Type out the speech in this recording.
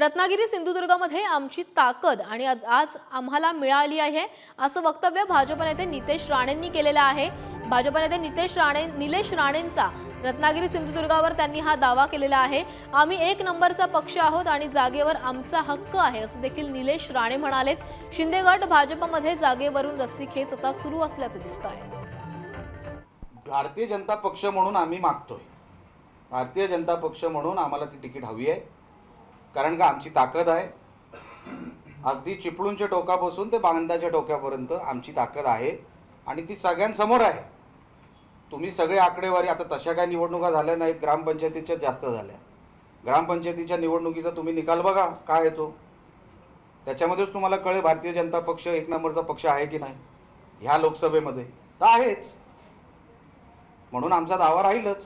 रत्नागिरी सिंधुदुर्गामध्ये आमची ताकद आणि आज आज आम्हाला मिळाली आहे असं वक्तव्य भाजप नेते नितेश राणेंनी केलेलं आहे. भाजप नेते नितेश राणे निलेश राणेंचा रत्नागिरी सिंधुदुर्गावर त्यांनी हा दावा केलेला आहे. आम्ही एक नंबरचा पक्ष आहोत आणि जागेवर आमचा हक्क आहे असं देखील निलेश राणे म्हणालेत. शिंदे गट भाजपमध्ये जागेवरून रस्सीखेच आता सुरू असल्याचं दिसत आहे. भारतीय जनता पक्ष म्हणून आम्ही मागतोय. भारतीय जनता पक्ष म्हणून आम्हाला ती तिकीट हवी आहे. कारण का आमची ताकद आहे? अगदी चिपळूणच्या टोकापासून ते बांधाच्या टोक्यापर्यंत आमची ताकद आहे आणि ती सगळ्यांसमोर आहे. तुम्ही सगळे आकडेवारी आता तशा काय निवडणुका झाल्या नाहीत ग्रामपंचायतीच्या जास्त झाल्या. ग्रामपंचायतीच्या निवडणुकीचा तुम्ही निकाल बघा काय येतो? त्याच्यामध्येच तुम्हाला कळेल भारतीय जनता पक्ष एक नंबरचा पक्ष आहे की नाही ह्या लोकसभेमध्ये. तर आहेच. म्हणून आमचा दावा राहीलच.